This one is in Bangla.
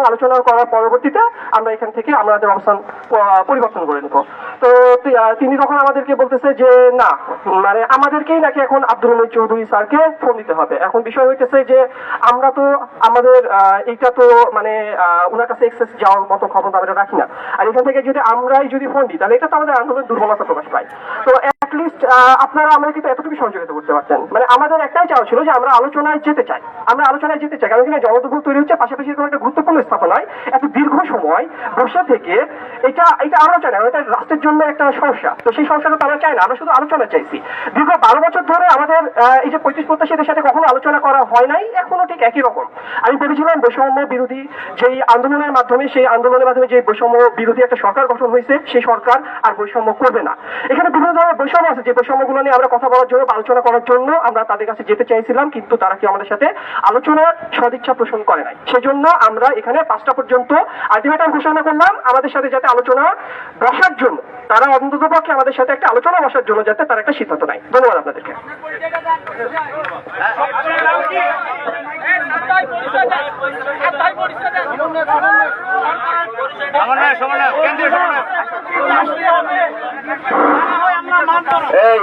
এবং আলোচনা করার পরবর্তীতে আমরা এখান থেকে আমাদের অবস্থান পরিবর্তন করে নেব। তো তিনি তখন আমাদেরকে বলতেছে যে, না মানে আমাদেরকেই নাকি এখন আব্দুল হামিদ চৌধুরী স্যারকে ফোন দিতে হবে। এখন বিষয় হইতেছে যে, আমরা তো আমাদের এইটা তো মানে ওনার কাছে এক্সেস যাওয়ার মতো ক্ষমতা আমরা রাখি না। আর এখান থেকে যদি আমরাই যদি ফোন দিই, তাহলে এটা তো আমাদের আন্দোলনের দুর্বলতা প্রকাশ পায়। তো আপনারা আমরা কিন্তু এতটুকু সহযোগিতা করতে পারতেন। মানে আমাদের একটাই চাওয়া ছিল যে আমরা আলোচনায় যেতে চাই। আমরা আলোচনায় যেতে চাই, কারণ এখানে জনদুর্ভোগ তৈরি হচ্ছে, পাশাপাশি এরকম একটা গুরুত্বপূর্ণ স্থাপনায় এত দীর্ঘ সময় বসে থেকে এটা এটা আমরা চাই না এটা রাষ্ট্রের জন্য একটা সমস্যা। তো সেই সমস্যাটা তো আমরা চাই না, আমরা শুধু আলোচনা চাইছি। দীর্ঘ বারো বছর ধরে আমাদের এই যে পঁয়ত্রিশ প্রত্যাশীদের সাথে কখনো আলোচনা করা হয় নাই, এখনও ঠিক একই রকম। আমি ভেবেছিলাম বৈষম্য বিরোধী যেই আন্দোলনের মাধ্যমে, সেই আন্দোলনের মাধ্যমে যে বৈষম্য বিরোধী একটা সরকার গঠন হয়েছে, সেই সরকার আর বৈষম্য করবে না। এখানে বিভিন্ন ধরনের বৈষম্য আছে, যে বৈষম্যগুলো নিয়ে আমরা কথা বলার জন্য আলোচনা করার জন্য আমরা তাদের কাছে যেতে চাইছিলাম কিন্তু তারা কি আমাদের সাথে আলোচনার সদিচ্ছা পোষণ করে নাই। সেজন্য আমরা এখানে পাঁচটা পর্যন্ত আলটিমেটাম ঘোষণা করলাম আমাদের সাথে যাতে আলোচনা বসার জন্য। তারা অন্তত পক্ষে আমাদের সাথে একটা আলোচনা বসার জন্য যাতে তারা একটা সিদ্ধান্ত নেয়। ধন্যবাদ আপনাদেরকে। সমন্বয় সমন্বয় কেন্দ্রীয় সমন্বয় এই